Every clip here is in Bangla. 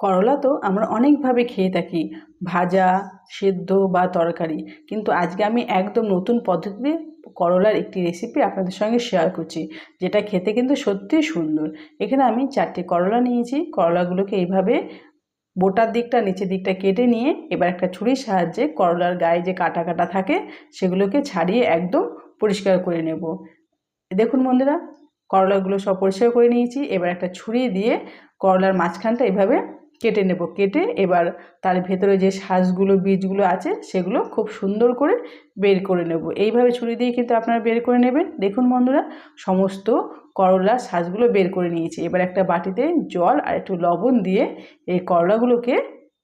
করলা তো আমরা অনেকভাবে খেয়ে থাকি, ভাজা, সেদ্ধ বা তরকারি। কিন্তু আজকে আমি একদম নতুন পদ্ধতিতে করলার একটি রেসিপি আপনাদের সঙ্গে শেয়ার করছি, যেটা খেতে কিন্তু সত্যিই সুন্দর। এখানে আমি চারটে করলা নিয়েছি, করলাগুলোকে এইভাবে বোটার দিকটা, নিচের দিকটা কেটে নিয়ে এবার একটা ছুরির সাহায্যে করলার গায়ে যে কাটা কাটা থাকে, সেগুলোকে ছাড়িয়ে একদম পরিষ্কার করে নেব। দেখুন বন্ধুরা, করলাগুলো সব পরিষ্কার করে নিয়েছি, এবার একটা ছুরি দিয়ে করলার মাঝখানটা এভাবে কেটে নেব, কেটে এবার তার ভেতরে যে শ্বাসগুলো বীজগুলো আছে সেগুলো খুব সুন্দর করে বের করে নেব। এইভাবে ছুরি দিয়ে কিন্তু আপনারা বের করে নেবেন। দেখুন বন্ধুরা, সমস্ত করলার শ্বাসগুলো বের করে নিয়েছি। এবার একটা বাটিতে জল আর একটু লবণ দিয়ে এই করলাগুলোকে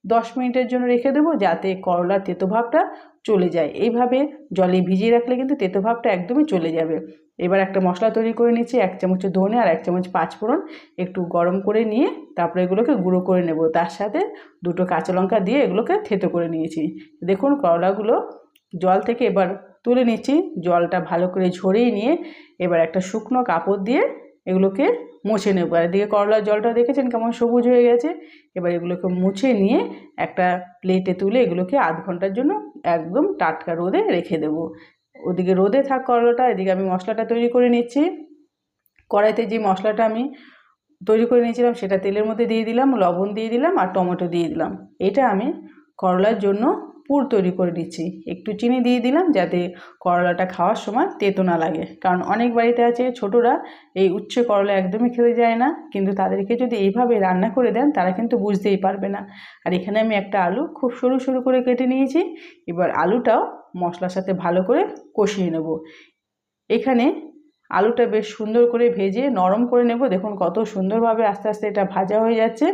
দশ মিনিটের জন্য রেখে দেবো যাতে করলার তেতো ভাবটা চলে যায়। এইভাবে জলে ভিজিয়ে রাখলে কিন্তু তেতো ভাবটা একদমই চলে যাবে। এবার একটা মশলা তৈরি করে নিচ্ছি এক চামচ ধনে আর এক চামচ পাঁচফোড়ন। একটু গরম করে নিয়ে তারপরে এগুলোকে গুঁড়ো করে নেব। তার সাথে দুটো কাঁচা লঙ্কা দিয়ে এগুলোকে থেতো করে নিয়েছি। দেখুন করলাগুলো জল থেকে এবার তুলে নিচ্ছি। জলটা ভালো করে ঝরিয়ে নিয়ে এবার একটা শুকনো কাপড় দিয়ে এগুলোকে মুছে নেব। আর এদিকে করলার জলটা দেখেছেন কেমন সবুজ হয়ে গেছে? এবার এগুলোকে মুছে নিয়ে একটা প্লেটে তুলে এগুলোকে আধ ঘণ্টার জন্য একদম টাটকা রোদে রেখে দেবো। ওদিকে রোদে থাক করলাটা, এদিকে আমি মশলাটা তৈরি করে নিচ্ছি। কড়াইতে যে মশলাটা আমি তৈরি করে নিয়েছিলাম, সেটা তেলের মধ্যে দিয়ে দিলাম, লবণ দিয়ে দিলাম আর টমেটো দিয়ে দিলাম। এটা আমি করলার জন্য পুর তৈরি করে দিচ্ছি। একটু চিনি দিয়ে দিলাম যাতে করলাটা খাওয়ার সময় তেতো না লাগে। কারণ অনেক বাড়িতে আছে ছোটরা, এই উচ্ছে করলা একদমই খেতে যায় না। কিন্তু তাদেরকে যদি এইভাবে রান্না করে দেন, তারা কিন্তু বুঝতেই পারবে না। আর এখানে আমি একটা আলু খুব সরু সরু করে কেটে নিয়েছি। এবার আলুটাও মশলার সাথে ভালো করে কষিয়ে নেব। এখানে আলুটা বেশ সুন্দর করে ভেজে নরম করে নেব। দেখুন কত সুন্দরভাবে আস্তে আস্তে এটা ভাজা হয়ে যাচ্ছে।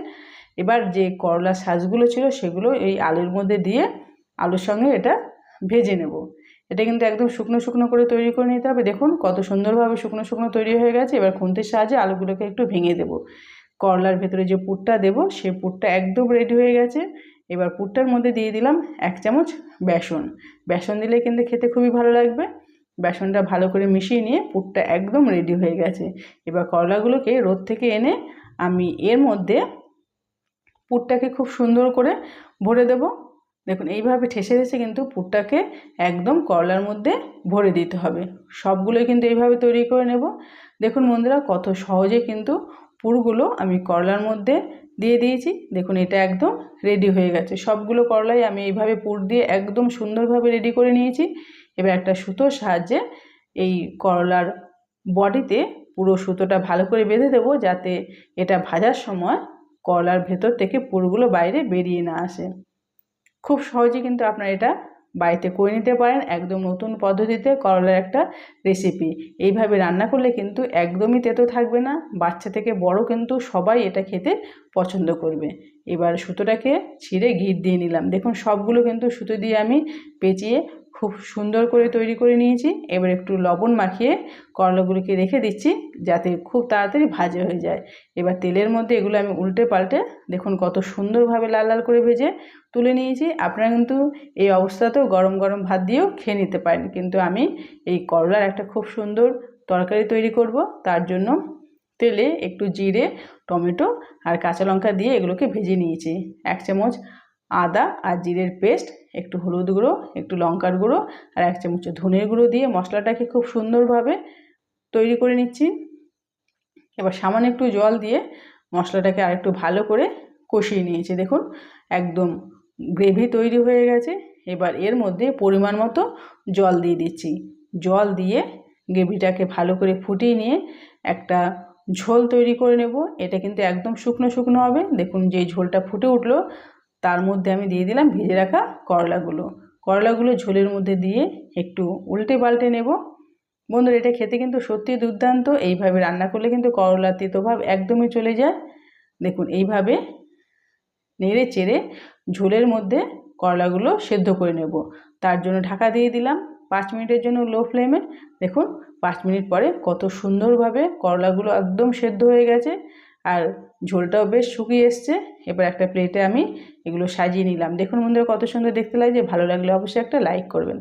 এবার যে করলা সাজগুলো ছিল সেগুলো এই আলুর মধ্যে দিয়ে আলুর সঙ্গে এটা ভেজে নেব। এটা কিন্তু একদম শুকনো শুকনো করে তৈরি করে নিতে হবে। দেখুন কত সুন্দরভাবে শুকনো শুকনো তৈরি হয়ে গেছে। এবার খুন্তির সাহায্যে আলুগুলোকে একটু ভেঙে দেব। করলার ভেতরে যে পুরটা দেব সেই পুরটা একদম রেডি হয়ে গেছে। এবার পুরটার মধ্যে দিয়ে দিলাম এক চামচ বেসন। বেসন দিলে কিন্তু খেতে খুবই ভালো লাগবে। বেসনটা ভালো করে মিশিয়ে নিয়ে পুরটা একদম রেডি হয়ে গেছে। এবার করলাগুলোকে রোদ থেকে এনে আমি এর মধ্যে পুরটাকে খুব সুন্দর করে ভরে দেব। দেখুন, এইভাবে ঠেসে ঠেসে কিন্তু পুরটাকে একদম করলার মধ্যে ভরে দিতে হবে। সবগুলোই কিন্তু এইভাবে তৈরি করে নেব। দেখুন বন্ধুরা, কত সহজে কিন্তু পুরগুলো আমি করলার মধ্যে দিয়ে দিয়েছি। দেখুন, এটা একদম রেডি হয়ে গেছে। সবগুলো করলাই আমি এইভাবে পুর দিয়ে একদম সুন্দরভাবে রেডি করে নিয়েছি। এবার একটা সুতোর সাহায্যে এই করলার বডিতে পুরো সুতোটা ভালো করে বেঁধে দেবো, যাতে এটা ভাজার সময় করলার ভেতর থেকে পুরগুলো বাইরে বেরিয়ে না আসে। খুব সহজে কিন্তু আপনারা এটা বাড়িতে করে নিতে পারেন একদম নতুন পদ্ধতিতে করলার একটা রেসিপি এইভাবে রান্না করলে কিন্তু একদমই তেতো থাকবে না, বাচ্চা থেকে বড় কিন্তু সবাই এটা খেতে পছন্দ করবে। এবার সুতোটাকে ছিঁড়ে ঘির দিয়ে নিলাম। দেখুন সবগুলো কিন্তু সুতো দিয়ে আমি পেঁচিয়ে খুব সুন্দর করে তৈরি করে নিয়েছি। এবার একটু লবণ মাখিয়ে করলাগুলোকে রেখে দিচ্ছি যাতে খুব তাড়াতাড়ি ভাজা হয়ে যায়। এবার তেলের মধ্যে এগুলো আমি উল্টে পাল্টে দেখুন কত সুন্দরভাবে লাল লাল করে ভেজে তুলে নিয়েছি। আপনারা কিন্তু এই অবস্থাতেও গরম গরম ভাত দিয়েও খেয়ে নিতে পারেন। কিন্তু আমি এই করলার একটা খুব সুন্দর তরকারি তৈরি করব। তার জন্য তেলে একটু জিরে, টমেটো আর কাঁচা লঙ্কা দিয়ে এগুলোকে ভেজে নিয়েছি। এক চামচ আদা আর জিরের পেস্ট, একটু হলুদ গুঁড়ো, একটু লঙ্কার গুঁড়ো আর এক চামচ ধনের গুঁড়ো দিয়ে মশলাটাকে খুব সুন্দরভাবে তৈরি করে নিচ্ছি। এবার সামান্য একটু জল দিয়ে মশলাটাকে আরেকটু ভালো করে কষিয়ে নিয়েছি। দেখুন, একদম গ্রেভি তৈরি হয়ে গেছে। এবার এর মধ্যে পরিমাণ মতো জল দিয়ে দিচ্ছি। জল দিয়ে গ্রেভিটাকে ভালো করে ফুটিয়ে নিয়ে একটা ঝোল তৈরি করে নেব। এটা কিন্তু একদম শুকনো শুকনো হবে। দেখুন যে ঝোলটা ফুটে উঠল তার মধ্যে আমি দিয়ে দিলাম ভেজে রাখা করলাগুলো। করলাগুলো ঝোলের মধ্যে দিয়ে একটু উল্টে পাল্টে নেব। বন্ধুরা, এটা খেতে কিন্তু সত্যি দুর্দান্ত। এইভাবে রান্না করলে কিন্তু করলা তেতোভাব একদমই চলে যায়। দেখুন, এইভাবে নেড়ে চেড়ে ঝোলের মধ্যে করলাগুলো সেদ্ধ করে নেব। তার জন্য ঢাকা দিয়ে দিলাম পাঁচ মিনিটের জন্য লো ফ্লেমে। দেখুন, পাঁচ মিনিট পরে কত সুন্দরভাবে করলাগুলো একদম সেদ্ধ হয়ে গেছে। আর ঝোলটাও বেশ শুকিয়ে এসছে। এবার একটা প্লেটে আমি এগুলো সাজিয়ে নিলাম। দেখুন বন্ধুরা কত সুন্দর দেখতে লাগছে। ভালো লাগলে অবশ্যই একটা লাইক করবেন।